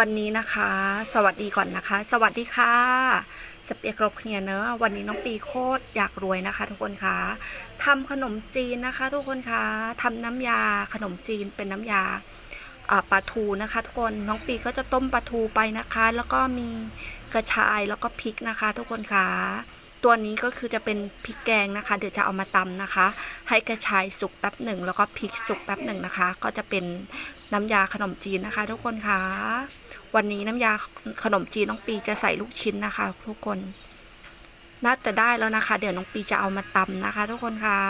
วันนี้นะคะ สวัสดีก่อนนะคะ สวัสดีค่ะสเปียกรบเคลียร์เนอะวันนี้น้องปีโคตรอยากรวยนะคะ ทุกคนคะทำขนมจีนนะคะ ทุกคนคะทำน้ำยาขนมจีนเป็นน้ำยาอ่าปลาทูนะคะ ทุกคนน้องปีก็จะต้มปลาทูไปนะคะ แล้วก็มีกระชายแล้วก็พริกนะคะ ทุกคนคะตัวนี้ก็คือจะเป็นพริกแกงนะคะ เดี๋ยวจะเอามาตำนะคะ ให้กระชายสุกแป๊บหนึ่งแล้วก็พริกสุกแป๊บหนึ่งนะคะ ก็จะเป็นน้ำยาขนมจีนนะคะ ทุกคนค่ะ วันนี้น้ำยาขนมจีนน้องปีจะใส่ลูกชิ้นนะคะ ทุกคนน่าจะได้แล้วนะคะ เดี๋ยวน้องปีจะเอามาตำนะคะ ทุกคนคะ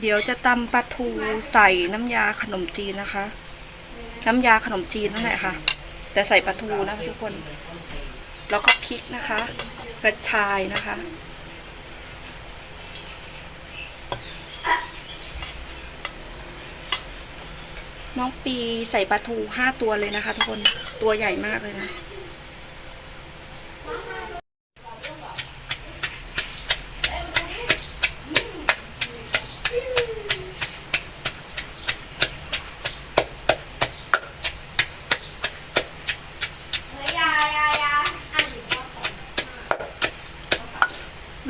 เดี๋ยวจะตำปลาทูใส่น้ำยาขนมจีนนะคะ น้ำยาขนมจีนนั่นแหละค่ะ แต่ใส่ปลาทูนะคะทุกคน แล้วก็พริกนะคะ กระชายนะคะ น้องปีใส่ปลาทูห้าตัวเลยนะคะ ทุกคนตัวใหญ่มากเลยนะ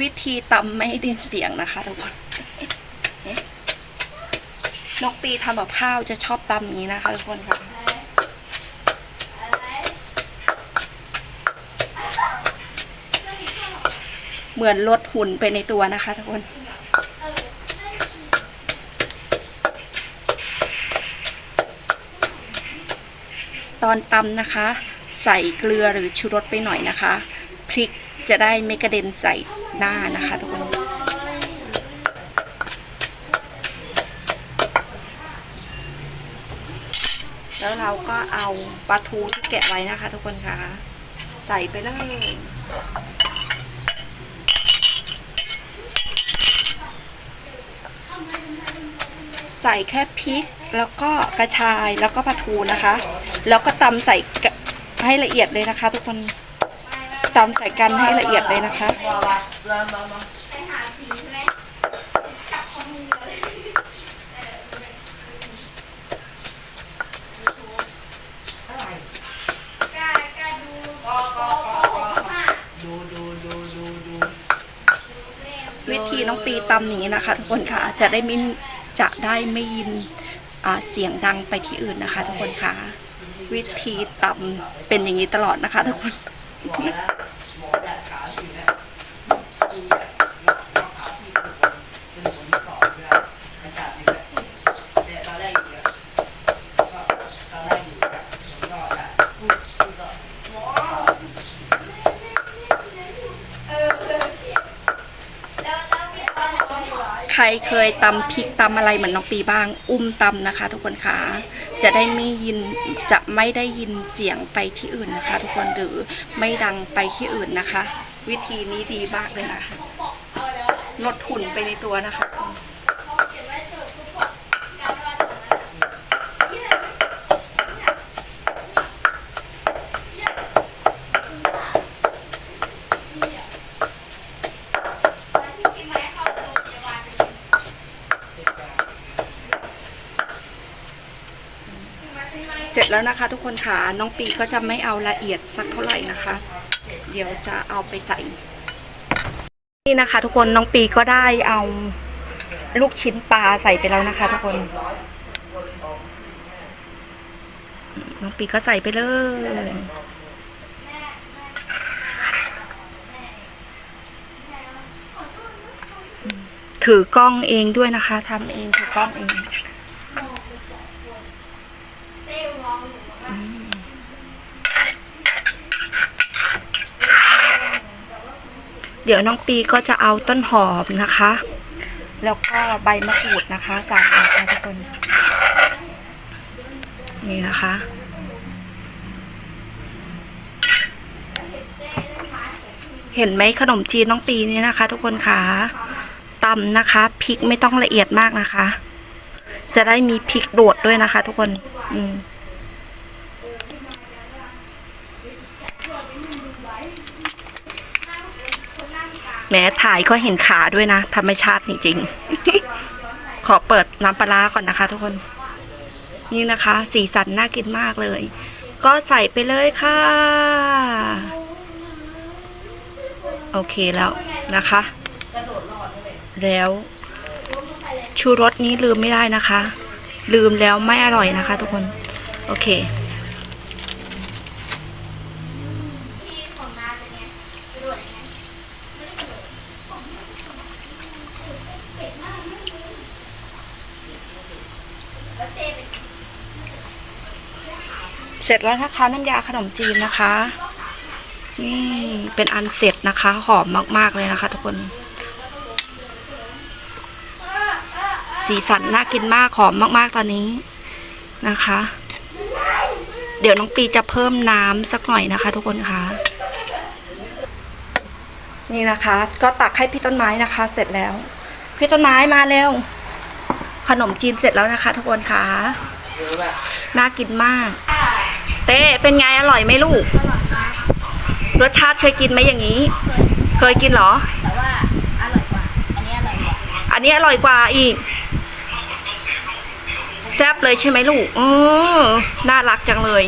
วิธีตำไม่ให้ดินเสียงนะคะทุกคน น้องปีทำกับข้าวจะชอบตำนี้นะคะทุกคนค่ะเหมือนลดหุ่นไปในตัวนะคะทุกคนตอนตำนะคะ ใส่เกลือหรือชูรสไปหน่อยนะคะ พริกจะได้ไม่กระเด็นใส่หน้านะคะทุกคน แล้วเราก็เอาปลาทูที่แกะไว้นะคะ ทุกคนคะใส่ไปเลยใส่แค่พริกแล้วก็กระชายแล้วก็ปลาทูนะคะ แล้วก็ตำใส่ให้ละเอียดเลยนะคะ ทุกคนตำใส่กันให้ละเอียดเลยนะคะ วิธี น้องปีตำนี้นะคะ ทุกคนค่ะจะได้มินจะได้ไม่ยินเสียงดังไปที่อื่นนะคะ ทุกคนค่ะ วิธีตำเป็นอย่างนี้ตลอดนะคะ ทุกคน ใครเคยตำพริกตำอะไรเหมือนน้องปีบ้าง อุ้มตำนะคะ ทุกคนค่ะจะได้ไม่ยินจะไม่ได้ยินเสียงไปที่อื่นนะคะ ทุกคนหรือไม่ดังไปที่อื่นนะคะ วิธีนี้ดีมากเลยนะคะลดหุ่นไปในตัวนะคะ เสร็จแล้วนะคะทุกคนค่ะน้องปีก็จะไม่เอาละเอียดสักเท่าไหร่นะคะ เดี๋ยวจะเอาไปใส่ นี่นะคะ ทุกคนน้องปีก็ได้เอาลูกชิ้นปลาใส่ไปแล้วนะคะ ทุกคน น้องปีก็ใส่ไปเลยถือกล้องเองด้วยนะคะทำเองถือกล้องเอง เดี๋ยวน้องปีก็จะเอาต้นหอมนะคะ แล้วก็ใบมะกรูดนะคะใส่นะคะทุกคนนี่นะคะ เห็นไหมขนมจีนน้องปีนี่นะคะ ทุกคนคะตำนะคะพริกไม่ต้องละเอียดมากนะคะ จะได้มีพริกโดดด้วยนะคะ ทุกคน อืม แม้ถ่ายก็เห็นขาด้วยนะธรรมชาติจริงๆ ขอเปิดน้ำปลาร้าก่อนนะคะ ทุกคน นี่นะคะ สีสันน่ากินมากเลย ก็ใส่ไปเลยค่ะ โอเคแล้วนะคะ แล้วชูรสนี้ลืมไม่ได้นะคะ ลืมแล้วไม่อร่อยนะคะ ทุกคน โอเค เสร็จแล้วนะคะน้ำยาขนมจีนนะคะ นี่เป็นอันเสร็จนะคะ หอมมาก ๆ เลยนะคะทุกคน สีสันน่ากินมากหอมมาก ๆ ตอนนี้นะคะ เดี๋ยวน้องปีจะเพิ่มน้ำสักหน่อยนะคะ ทุกคนคะนี่นะคะ ก็ตักให้พี่ต้นไม้นะคะ เสร็จแล้ว พี่ต้นไม้มาเร็วขนมจีนเสร็จแล้วนะคะ ทุกคนคะน่ากินมาก เต้เป็นไงอร่อยไหมลูกรสชาติเคยกินไหมอย่างนี้ เคยกินเหรอ แต่ว่าอร่อยกว่า อันนี้อร่อยกว่าอันนี้อร่อยกว่าอีก แซ่บเลยใช่ไหมลูกอ๋อน่ารักจังเลย